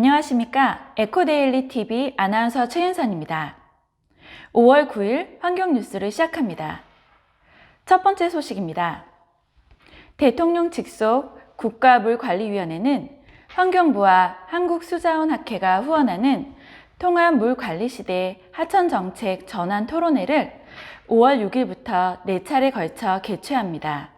안녕하십니까. 에코데일리 TV 아나운서 최윤선입니다. 5월 9일 환경 뉴스를 시작합니다. 첫 번째 소식입니다. 대통령 직속 국가물관리위원회는 환경부와 한국수자원학회가 후원하는 통합물관리시대 하천정책 전환 토론회를 5월 6일부터 4차례 걸쳐 개최합니다.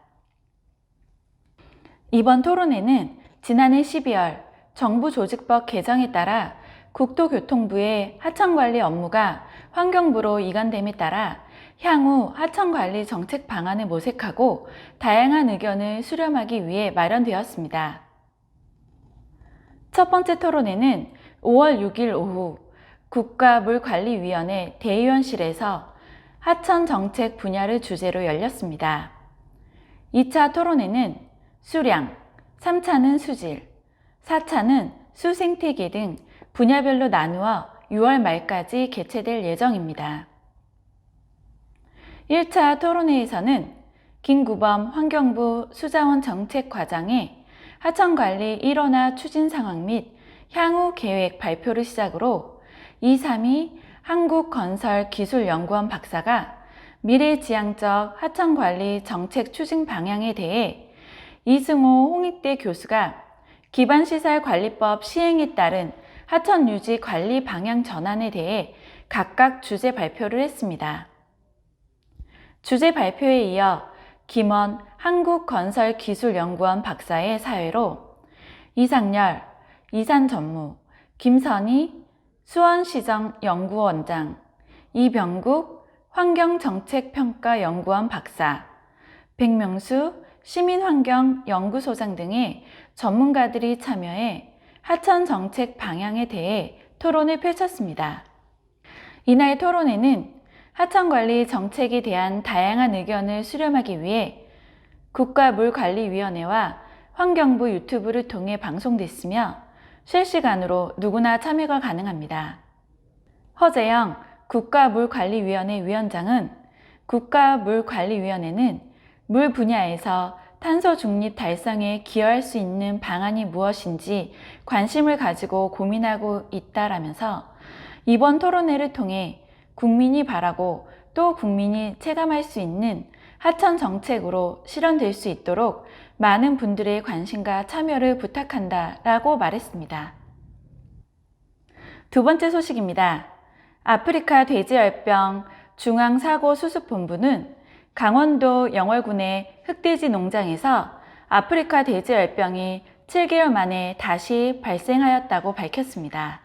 이번 토론회는 지난해 12월 정부 조직법 개정에 따라 국토교통부의 하천관리 업무가 환경부로 이관됨에 따라 향후 하천관리 정책 방안을 모색하고 다양한 의견을 수렴하기 위해 마련되었습니다. 첫 번째 토론회는 5월 6일 오후 국가물관리위원회 대의원실에서 하천 정책 분야를 주제로 열렸습니다. 2차 토론회는 수량, 3차는 수질, 4차는 수생태계 등 분야별로 나누어 6월 말까지 개최될 예정입니다. 1차 토론회에서는 김구범 환경부 수자원 정책과장의 하천관리 일원화 추진 상황 및 향후 계획 발표를 시작으로 232 한국건설기술연구원 박사가 미래지향적 하천관리 정책 추진 방향에 대해 이승호 홍익대 교수가 기반시설관리법 시행에 따른 하천 유지 관리 방향 전환에 대해 각각 주제 발표를 했습니다. 주제 발표에 이어 김원 한국건설기술연구원 박사의 사회로 이상열, 이산전무, 김선희 수원시정연구원장, 이병국 환경정책평가연구원 박사, 백명수 시민환경연구소장 등의 전문가들이 참여해 하천 정책 방향에 대해 토론을 펼쳤습니다. 이날 토론회는 하천관리 정책에 대한 다양한 의견을 수렴하기 위해 국가물관리위원회와 환경부 유튜브를 통해 방송됐으며 실시간으로 누구나 참여가 가능합니다. 허재영 국가물관리위원회 위원장은 국가물관리위원회는 물 분야에서 탄소 중립 달성에 기여할 수 있는 방안이 무엇인지 관심을 가지고 고민하고 있다라면서 이번 토론회를 통해 국민이 바라고 또 국민이 체감할 수 있는 하천 정책으로 실현될 수 있도록 많은 분들의 관심과 참여를 부탁한다 라고 말했습니다. 두 번째 소식입니다. 아프리카 돼지열병 중앙사고수습본부는 강원도 영월군의 흑돼지 농장에서 아프리카 돼지열병이 7개월 만에 다시 발생하였다고 밝혔습니다.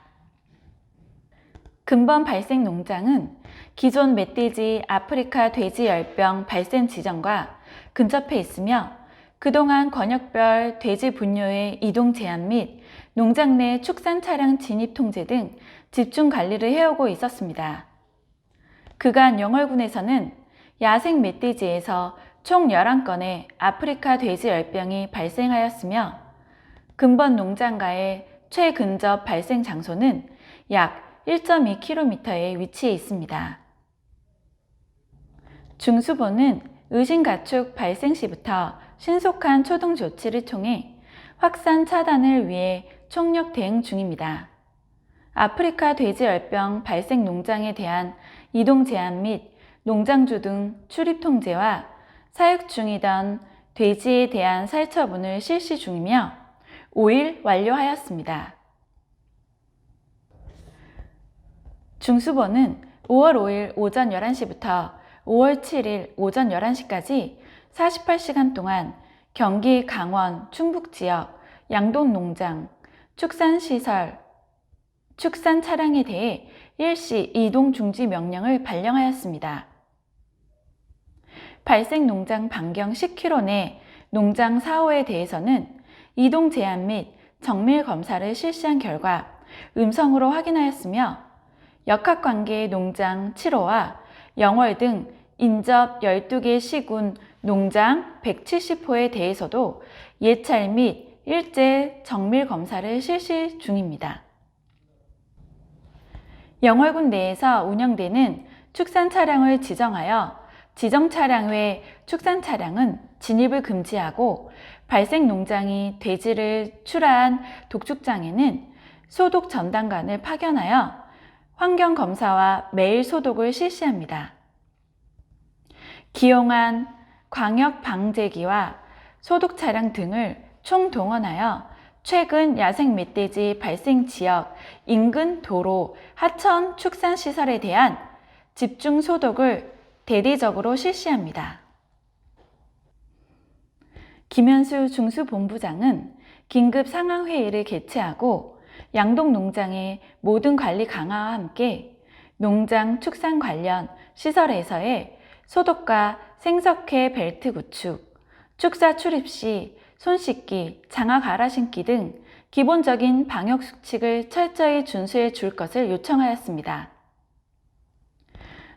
근본 발생 농장은 기존 멧돼지 아프리카 돼지열병 발생 지점과 근접해 있으며 그동안 권역별 돼지 분뇨의 이동 제한 및 농장 내 축산 차량 진입 통제 등 집중 관리를 해오고 있었습니다. 그간 영월군에서는 야생 멧돼지에서 총 11건의 아프리카 돼지 열병이 발생하였으며 근본 농장과의 최근접 발생 장소는 약 1.2km에 위치해 있습니다. 중수본은 의심가축 발생 시부터 신속한 초동 조치를 통해 확산 차단을 위해 총력 대응 중입니다. 아프리카 돼지열병 발생 농장에 대한 이동 제한 및 농장주 등 출입 통제와 사육 중이던 돼지에 대한 살처분을 실시 중이며 5일 완료하였습니다. 중수본은 5월 5일 오전 11시부터 5월 7일 오전 11시까지 48시간 동안 경기 강원 충북 지역 양돈 농장, 축산 시설, 축산 차량에 대해 일시 이동 중지 명령을 발령하였습니다. 발생 농장 반경 10km 내 농장 사호에 대해서는 이동 제한 및 정밀 검사를 실시한 결과 음성으로 확인하였으며 역학관계 농장 7호와 영월 등 인접 12개 시군 농장 170호에 대해서도 예찰 및 일제 정밀 검사를 실시 중입니다. 영월군 내에서 운영되는 축산 차량을 지정하여 지정 차량 외 축산 차량은 진입을 금지하고 발생 농장이 돼지를 출하한 독축장에는 소독 전담관을 파견하여 환경 검사와 매일 소독을 실시합니다. 기용한 광역 방제기와 소독 차량 등을 총 동원하여 최근 야생 멧돼지 발생 지역 인근 도로, 하천 축산 시설에 대한 집중 소독을 대대적으로 실시합니다. 김현수 중수본부장은 긴급 상황회의를 개최하고 양동 농장의 모든 관리 강화와 함께 농장 축산 관련 시설에서의 소독과 생석회 벨트 구축, 축사 출입 시 손 씻기, 장화 갈아 신기 등 기본적인 방역 수칙을 철저히 준수해 줄 것을 요청하였습니다.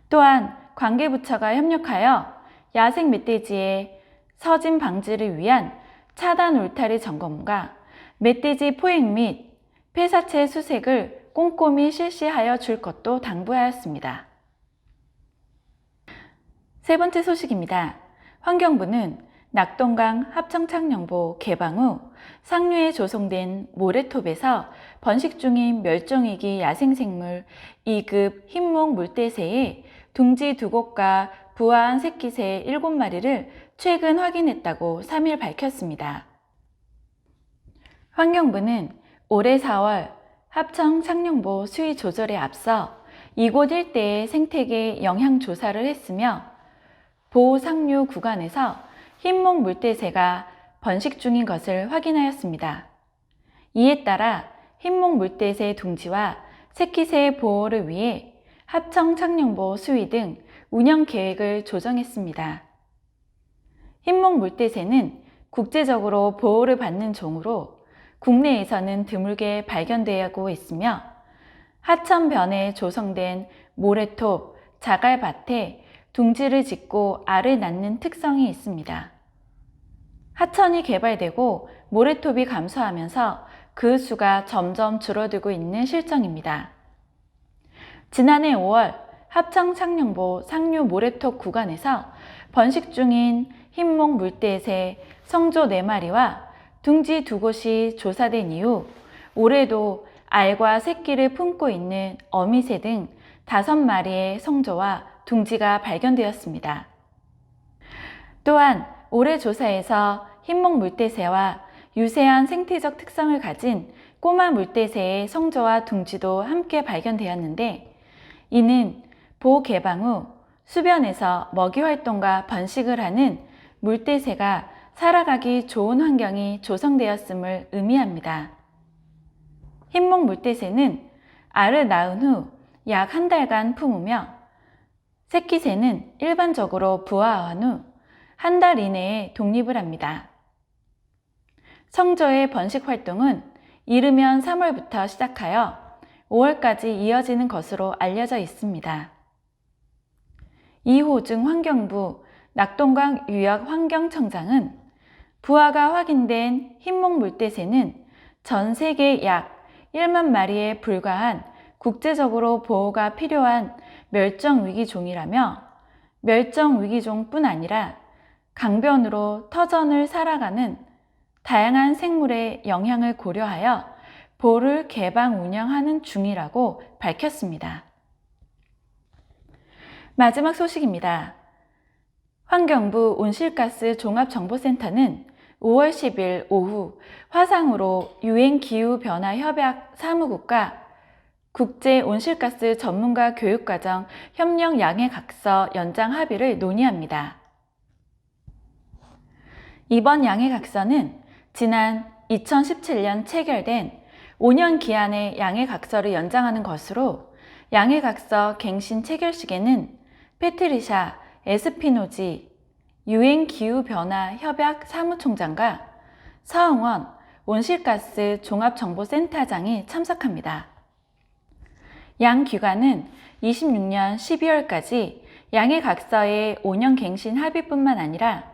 또한 관계부처가 협력하여 야생 멧돼지의 서진 방지를 위한 차단 울타리 점검과 멧돼지 포획 및 폐사체 수색을 꼼꼼히 실시하여 줄 것도 당부하였습니다. 세 번째 소식입니다. 환경부는 낙동강 합청창령보 개방 후 상류에 조성된 모래톱에서 번식 중인 멸종위기 야생생물 2급 흰목 물대새의 둥지 두 곳과 부화한 새끼새 7마리를 최근 확인했다고 3일 밝혔습니다. 환경부는 올해 4월 합청 창령보 수위 조절에 앞서 이곳 일대의 생태계 영향 조사를 했으며 보호 상류 구간에서 흰목 물대새가 번식 중인 것을 확인하였습니다. 이에 따라 흰목 물대새 둥지와 새끼새 보호를 위해 합청 창령보 수위 등 운영 계획을 조정했습니다. 흰목 물대새는 국제적으로 보호를 받는 종으로 국내에서는 드물게 발견되고 있으며 하천변에 조성된 모래톱, 자갈밭에 둥지를 짓고 알을 낳는 특성이 있습니다. 하천이 개발되고 모래톱이 감소하면서 그 수가 점점 줄어들고 있는 실정입니다. 지난해 5월 합청 창령보 상류 모래톱 구간에서 번식 중인 흰목 물대새 성조 4마리와 둥지 두 곳이 조사된 이후 올해도 알과 새끼를 품고 있는 어미새 등 다섯 마리의 성조와 둥지가 발견되었습니다. 또한 올해 조사에서 흰목 물대새와 유세한 생태적 특성을 가진 꼬마 물대새의 성조와 둥지도 함께 발견되었는데 이는 보호 개방 후 수변에서 먹이 활동과 번식을 하는 물대새가 살아가기 좋은 환경이 조성되었음을 의미합니다. 흰목 물대새는 알을 낳은 후 약 한 달간 품으며 새끼새는 일반적으로 부화한 후 한 달 이내에 독립을 합니다. 성조의 번식 활동은 이르면 3월부터 시작하여 5월까지 이어지는 것으로 알려져 있습니다. 이호중 환경부 낙동강 유역 환경청장은 부하가 확인된 흰목 물대새는 전 세계 약 1만 마리에 불과한 국제적으로 보호가 필요한 멸종 위기종이라며 멸종 위기종뿐 아니라 강변으로 터전을 살아가는 다양한 생물의 영향을 고려하여 보를 개방 운영하는 중이라고 밝혔습니다. 마지막 소식입니다. 환경부 온실가스 종합정보센터는 5월 10일 오후 화상으로 유엔 기후 변화 협약 사무국과 국제 온실가스 전문가 교육과정 협력 양해 각서 연장 합의를 논의합니다. 이번 양해 각서는 지난 2017년 체결된 5년 기한의 양해 각서를 연장하는 것으로 양해 각서 갱신 체결식에는 페트리샤 에스피노지 유엔 기후변화 협약 사무총장과 서흥원 온실가스 종합정보센터장이 참석합니다. 양 기관은 26년 12월까지 양해 각서의 5년 갱신 합의뿐만 아니라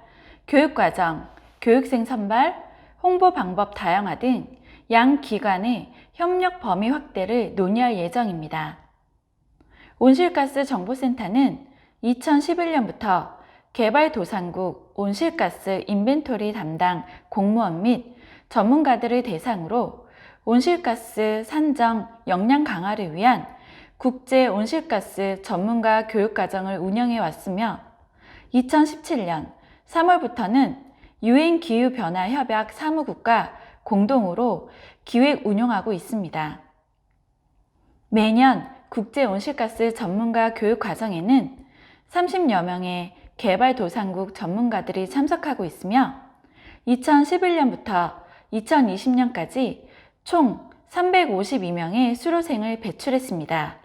교육과정, 교육생 선발, 홍보 방법 다양화 등 양 기관의 협력 범위 확대를 논의할 예정입니다. 온실가스 정보센터는 2011년부터 개발도상국 온실가스 인벤토리 담당 공무원 및 전문가들을 대상으로 온실가스 산정 역량 강화를 위한 국제 온실가스 전문가 교육과정을 운영해 왔으며 2017년 3월부터는 유엔 기후변화 협약 사무국과 공동으로 기획 운용하고 있습니다. 매년 국제 온실가스 전문가 교육 과정에는 30여 명의 개발도상국 전문가들이 참석하고 있으며 2011년부터 2020년까지 총 352명의 수료생을 배출했습니다.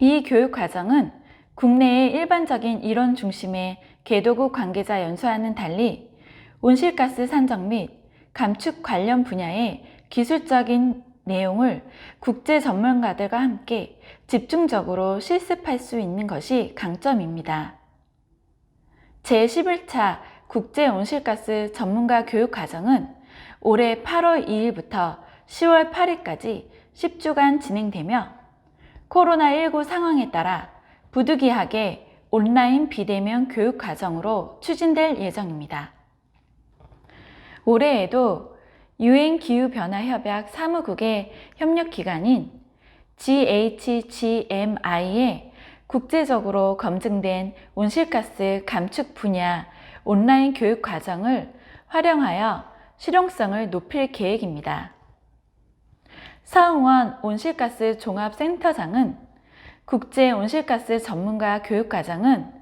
이 교육 과정은 국내의 일반적인 이론 중심의 개도국 관계자 연수와는 달리 온실가스 산정 및 감축 관련 분야의 기술적인 내용을 국제 전문가들과 함께 집중적으로 실습할 수 있는 것이 강점입니다. 제11차 국제 온실가스 전문가 교육 과정은 올해 8월 2일부터 10월 8일까지 10주간 진행되며 코로나19 상황에 따라 부득이하게 온라인 비대면 교육 과정으로 추진될 예정입니다. 올해에도 유엔 기후변화협약 사무국의 협력 기관인 GHGMI의 국제적으로 검증된 온실가스 감축 분야 온라인 교육 과정을 활용하여 실용성을 높일 계획입니다. 서흥원 온실가스 종합센터장은 국제 온실가스 전문가 교육 과정은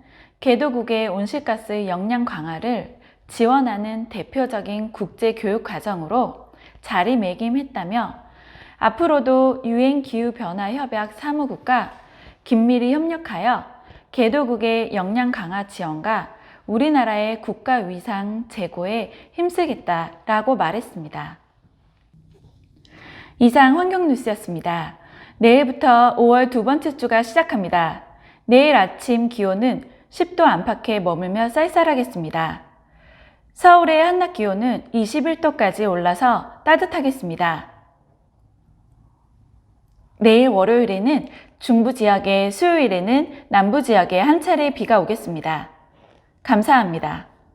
개도국의 온실가스 역량 강화를 지원하는 대표적인 국제 교육 과정으로 자리매김했다며 앞으로도 유엔 기후 변화 협약 사무국과 긴밀히 협력하여 개도국의 역량 강화 지원과 우리나라의 국가 위상 제고에 힘쓰겠다라고 말했습니다. 이상 환경 뉴스였습니다. 내일부터 5월 두 번째 주가 시작합니다. 내일 아침 기온은 10도 안팎에 머물며 쌀쌀하겠습니다. 서울의 한낮 기온은 21도까지 올라서 따뜻하겠습니다. 내일 월요일에는 중부 지역에 수요일에는 남부 지역에 한 차례 비가 오겠습니다. 감사합니다.